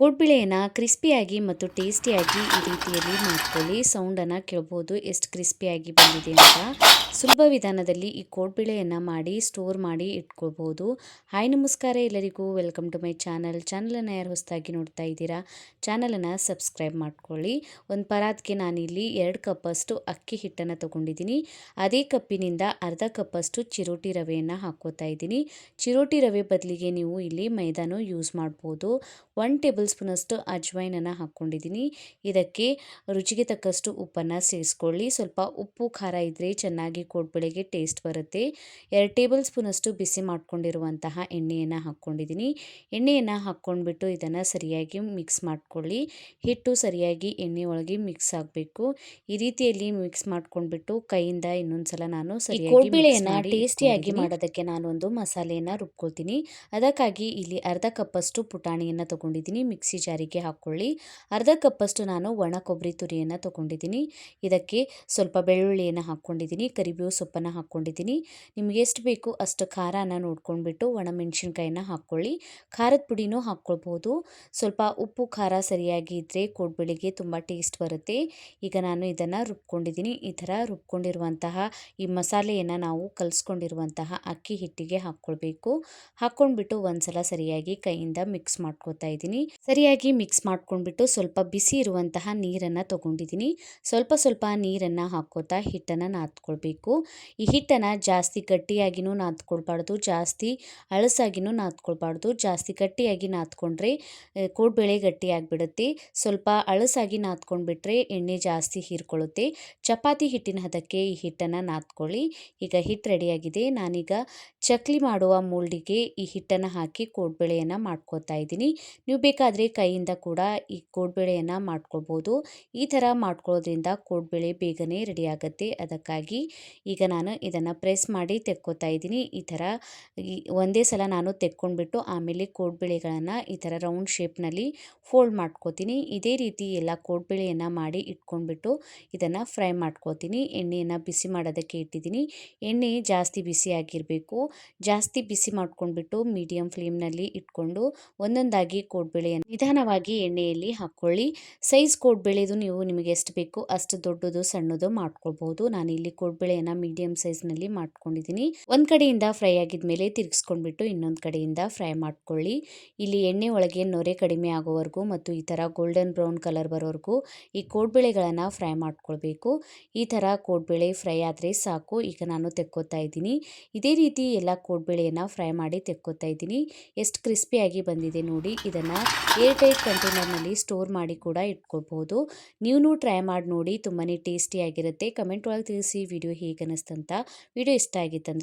ಕೋಡ್ಬಿಳೆಯನ್ನು ಕ್ರಿಸ್ಪಿಯಾಗಿ ಮತ್ತು ಟೇಸ್ಟಿಯಾಗಿ ಈ ರೀತಿಯಲ್ಲಿ ಮಾಡ್ಕೊಳ್ಳಿ. ಸೌಂಡನ್ನು ಕೇಳ್ಬೋದು ಎಷ್ಟು ಕ್ರಿಸ್ಪಿಯಾಗಿ ಬಂದಿದೆ ಅಂತ. ಸುಲಭ ವಿಧಾನದಲ್ಲಿ ಈ ಕೋಡ್ಬಿಳೆಯನ್ನು ಮಾಡಿ, ಸ್ಟೋರ್ ಮಾಡಿ ಇಟ್ಕೊಳ್ಬೋದು. ಹಾಯ್ ನಮಸ್ಕಾರ ಎಲ್ಲರಿಗೂ. Welcome to my channel. ಚಾನಲನ್ನು ಯಾರು ಹೊಸದಾಗಿ ನೋಡ್ತಾ ಇದ್ದೀರಾ, ಚಾನಲನ್ನು ಸಬ್ಸ್ಕ್ರೈಬ್ ಮಾಡ್ಕೊಳ್ಳಿ. ಒಂದು ಪರಾತ್ಗೆ ನಾನಿಲ್ಲಿ ಎರಡು ಕಪ್ಪಷ್ಟು ಅಕ್ಕಿ ಹಿಟ್ಟನ್ನು ತೊಗೊಂಡಿದ್ದೀನಿ. ಅದೇ ಕಪ್ಪಿನಿಂದ ಅರ್ಧ ಕಪ್ಪಷ್ಟು ಚಿರೋಟಿ ರವೆಯನ್ನು ಹಾಕೋತಾ ಇದ್ದೀನಿ. ಚಿರೋಟಿ ರವೆ ಬದಲಿಗೆ ನೀವು ಇಲ್ಲಿ ಮೈದಾನು ಯೂಸ್ ಮಾಡ್ಬೋದು. ಒನ್ ಟೇಬಲ್ ಸ್ಪೂನಷ್ಟು ಅಜ್ವೈನನ್ನು ಹಾಕ್ಕೊಂಡಿದ್ದೀನಿ ಇದಕ್ಕೆ ರುಚಿಗೆ ತಕ್ಕಷ್ಟು ಉಪ್ಪನ್ನು ಸೇರಿಸ್ಕೊಳ್ಳಿ. ಸ್ವಲ್ಪ ಉಪ್ಪು ಖಾರ ಇದ್ದರೆ ಚೆನ್ನಾಗಿ ಕೋಡ್ಬಳೆಗೆ ಟೇಸ್ಟ್ ಬರುತ್ತೆ. ಎರಡು ಟೇಬಲ್ ಸ್ಪೂನಷ್ಟು ಬಿಸಿ ಮಾಡ್ಕೊಂಡಿರುವಂತಹ ಎಣ್ಣೆಯನ್ನು ಹಾಕ್ಕೊಂಡಿದ್ದೀನಿ ಎಣ್ಣೆಯನ್ನು ಹಾಕ್ಕೊಂಡ್ಬಿಟ್ಟು ಇದನ್ನು ಸರಿಯಾಗಿ ಮಿಕ್ಸ್ ಮಾಡ್ಕೊಳ್ಳಿ. ಹಿಟ್ಟು ಸರಿಯಾಗಿ ಎಣ್ಣೆ ಒಳಗೆ ಮಿಕ್ಸ್ ಆಗಬೇಕು. ಈ ರೀತಿಯಲ್ಲಿ ಮಿಕ್ಸ್ ಮಾಡ್ಕೊಂಡ್ಬಿಟ್ಟು ಕೈಯಿಂದ ಇನ್ನೊಂದ್ಸಲ ನಾನು ಕೋಡ್ಬಿಳೆಯನ್ನು ಟೇಸ್ಟಿಯಾಗಿ ಮಾಡೋದಕ್ಕೆ ನಾನು ಒಂದು ಮಸಾಲೆಯನ್ನು ರುಬ್ಕೊಳ್ತೀನಿ. ಅದಕ್ಕಾಗಿ ಇಲ್ಲಿ ಅರ್ಧ ಕಪ್ಪಷ್ಟು ಪುಟಾಣಿಯನ್ನು ತಗೊಂಡಿದ್ದೀನಿ. ಮಿಕ್ಸಿ ಜಾರಿಗೆ ಹಾಕ್ಕೊಳ್ಳಿ. ಅರ್ಧ ಕಪ್ಪಷ್ಟು ನಾನು ಒಣ ಕೊಬ್ಬರಿ ತುರಿಯನ್ನು ತೊಗೊಂಡಿದ್ದೀನಿ. ಇದಕ್ಕೆ ಸ್ವಲ್ಪ ಬೆಳ್ಳುಳ್ಳಿಯನ್ನು ಹಾಕ್ಕೊಂಡಿದ್ದೀನಿ, ಕರಿಬೇವು ಸೊಪ್ಪನ್ನು ಹಾಕ್ಕೊಂಡಿದ್ದೀನಿ. ನಿಮಗೆ ಎಷ್ಟು ಬೇಕು ಅಷ್ಟು ಖಾರನ ನೋಡ್ಕೊಂಡ್ಬಿಟ್ಟು ಒಣ ಮೆಣಸಿನ್ಕಾಯಿನ ಹಾಕ್ಕೊಳ್ಳಿ. ಖಾರದ ಪುಡಿನೂ ಹಾಕ್ಕೊಳ್ಬೋದು. ಸ್ವಲ್ಪ ಉಪ್ಪು ಖಾರ ಸರಿಯಾಗಿ ಇದ್ದರೆ ಕೋಡ್ಬಳಿಗೆ ತುಂಬ ಟೇಸ್ಟ್ ಬರುತ್ತೆ. ಈಗ ನಾನು ಇದನ್ನು ರುಬ್ಕೊಂಡಿದ್ದೀನಿ. ಈ ಥರ ರುಬ್ಕೊಂಡಿರುವಂತಹ ಈ ಮಸಾಲೆಯನ್ನು ನಾವು ಕಲಿಸ್ಕೊಂಡಿರುವಂತಹ ಅಕ್ಕಿ ಹಿಟ್ಟಿಗೆ ಹಾಕ್ಕೊಳ್ಬೇಕು. ಹಾಕ್ಕೊಂಡ್ಬಿಟ್ಟು ಒಂದ್ಸಲ ಸರಿಯಾಗಿ ಕೈಯಿಂದ ಮಿಕ್ಸ್ ಮಾಡ್ಕೊತಾ ಇದ್ದೀನಿ. ಸರಿಯಾಗಿ ಮಿಕ್ಸ್ ಮಾಡ್ಕೊಂಡ್ಬಿಟ್ಟು ಸ್ವಲ್ಪ ಬಿಸಿ ಇರುವಂತಹ ನೀರನ್ನು ತೊಗೊಂಡಿದ್ದೀನಿ. ಸ್ವಲ್ಪ ಸ್ವಲ್ಪ ನೀರನ್ನು ಹಾಕೋತಾ ಹಿಟ್ಟನ್ನು ನಾದ್ಕೊಳ್ಬೇಕು. ಈ ಹಿಟ್ಟನ್ನು ಜಾಸ್ತಿ ಗಟ್ಟಿಯಾಗಿನೂ ನಾದ್ಕೊಳ್ಬಾರ್ದು, ಜಾಸ್ತಿ ಅಳಸಾಗಿನೂ ನಾದ್ಕೊಳ್ಬಾರ್ದು. ಜಾಸ್ತಿ ಗಟ್ಟಿಯಾಗಿ ನಾದ್ಕೊಂಡ್ರೆ ಕೋಡ್ಬೇಳೆ ಗಟ್ಟಿಯಾಗಿಬಿಡುತ್ತೆ. ಸ್ವಲ್ಪ ಅಳಸಾಗಿ ನಾದ್ಕೊಂಡ್ಬಿಟ್ರೆ ಎಣ್ಣೆ ಜಾಸ್ತಿ ಹೀರ್ಕೊಳ್ಳುತ್ತೆ. ಚಪಾತಿ ಹಿಟ್ಟಿನ ಹದಕ್ಕೆ ಈ ಹಿಟ್ಟನ್ನು ನಾದ್ಕೊಳ್ಳಿ. ಈಗ ಹಿಟ್ಟು ರೆಡಿಯಾಗಿದೆ. ನಾನೀಗ ಚಕ್ಲಿ ಮಾಡುವ ಮೋಲ್ಡಿಗೆ ಈ ಹಿಟ್ಟನ್ನು ಹಾಕಿ ಕೋಡ್ಬೇಳೆಯನ್ನು ಮಾಡ್ಕೋತಾ ಇದ್ದೀನಿ. ನೀವು ಬೇಕಾದರೆ ಕೈಯಿಂದ ಕೂಡ ಈ ಕೋಡ್ಬೇಳೆಯನ್ನು ಮಾಡ್ಕೊಳ್ಬೋದು. ಈ ಥರ ಮಾಡ್ಕೊಳ್ಳೋದ್ರಿಂದ ಕೋಡ್ಬೇಳೆ ಬೇಗನೆ ರೆಡಿ ಅದಕ್ಕಾಗಿ ಈಗ ನಾನು ಇದನ್ನು ಪ್ರೆಸ್ ಮಾಡಿ ತೆಕ್ಕೋತಾ ಇದ್ದೀನಿ. ಈ ಥರ ಒಂದೇ ಸಲ ನಾನು ತೆಕ್ಕೊಂಡ್ಬಿಟ್ಟು ಆಮೇಲೆ ಕೋಡ್ಬೇಳೆಗಳನ್ನು ಈ ಥರ ರೌಂಡ್ ಶೇಪ್ನಲ್ಲಿ ಫೋಲ್ಡ್ ಮಾಡ್ಕೋತೀನಿ. ಇದೇ ರೀತಿ ಎಲ್ಲ ಕೋಡ್ಬೇಳೆಯನ್ನು ಮಾಡಿ ಇಟ್ಕೊಂಡ್ಬಿಟ್ಟು ಇದನ್ನು ಫ್ರೈ ಮಾಡ್ಕೋತೀನಿ. ಎಣ್ಣೆಯನ್ನು ಬಿಸಿ ಮಾಡೋದಕ್ಕೆ ಇಟ್ಟಿದ್ದೀನಿ. ಎಣ್ಣೆ ಜಾಸ್ತಿ ಬಿಸಿ ಆಗಿರಬೇಕು. ಜಾಸ್ತಿ ಬಿಸಿ ಮಾಡ್ಕೊಂಡ್ಬಿಟ್ಟು ಮೀಡಿಯಮ್ ಫ್ಲೇಮ್ನಲ್ಲಿ ಇಟ್ಕೊಂಡು ಒಂದೊಂದಾಗಿ ಕೋಡ್ಬೇಳೆಯನ್ನು ನಿಧಾನವಾಗಿ ಎಣ್ಣೆಯಲ್ಲಿ ಹಾಕ್ಕೊಳ್ಳಿ. ಸೈಜ್ ಕೋಡ್ಬೇಳೆದು ನೀವು ನಿಮಗೆ ಎಷ್ಟು ಬೇಕು ಅಷ್ಟು ದೊಡ್ಡದು ಸಣ್ಣದು ಮಾಡ್ಕೊಳ್ಬಹುದು. ನಾನು ಇಲ್ಲಿ ಕೋಡ್ಬೇಳೆಯನ್ನು ಮೀಡಿಯಂ ಸೈಜ್ನಲ್ಲಿ ಮಾಡ್ಕೊಂಡಿದ್ದೀನಿ. ಒಂದು ಕಡೆಯಿಂದ ಫ್ರೈ ಆಗಿದ ಮೇಲೆ ತಿರುಗಿಸ್ಕೊಂಡ್ಬಿಟ್ಟು ಇನ್ನೊಂದು ಕಡೆಯಿಂದ ಫ್ರೈ ಮಾಡ್ಕೊಳ್ಳಿ. ಇಲ್ಲಿ ಎಣ್ಣೆ ಒಳಗೆ ನೊರೆ ಕಡಿಮೆ ಆಗೋವರೆಗೂ ಮತ್ತು ಈ ಥರ ಗೋಲ್ಡನ್ ಬ್ರೌನ್ ಕಲರ್ ಬರೋವರೆಗೂ ಈ ಕೋಡ್ಬೇಳೆಗಳನ್ನು ಫ್ರೈ ಮಾಡ್ಕೊಳ್ಬೇಕು. ಈ ಥರ ಕೋಡ್ಬೇಳೆ ಫ್ರೈ ಆದರೆ ಸಾಕು. ಈಗ ನಾನು ತೆಕ್ಕೋತಾ ಇದ್ದೀನಿ. ಇದೇ ರೀತಿ ಎಲ್ಲ ಕೋಡ್ಬೇಳೆಯನ್ನು ಫ್ರೈ ಮಾಡಿ ತೆಕ್ಕೋತಾ ಇದ್ದೀನಿ. ಎಷ್ಟು ಕ್ರಿಸ್ಪಿಯಾಗಿ ಬಂದಿದೆ ನೋಡಿ. ಇದನ್ನು ಏರ್ ಟೈಟ್ ಕಂಟೈನರ್ನಲ್ಲಿ ಸ್ಟೋರ್ ಮಾಡಿ ಕೂಡ ಇಟ್ಕೋಬಹುದು ನೀವು ಟ್ರೈ ಮಾಡಿ ನೋಡಿ ತುಂಬಾ ಟೇಸ್ಟಿಯಾಗಿರುತ್ತೆ ಕಮೆಂಟ್ ಒಳಗೆ ತಿಳಿಸಿ, ವಿಡಿಯೋ ಹೇಗೆ ಅನ್ನಿಸ್ತಂತ ವಿಡಿಯೋ ಇಷ್ಟ ಆಗಿತ್ತಂದ್ರೆ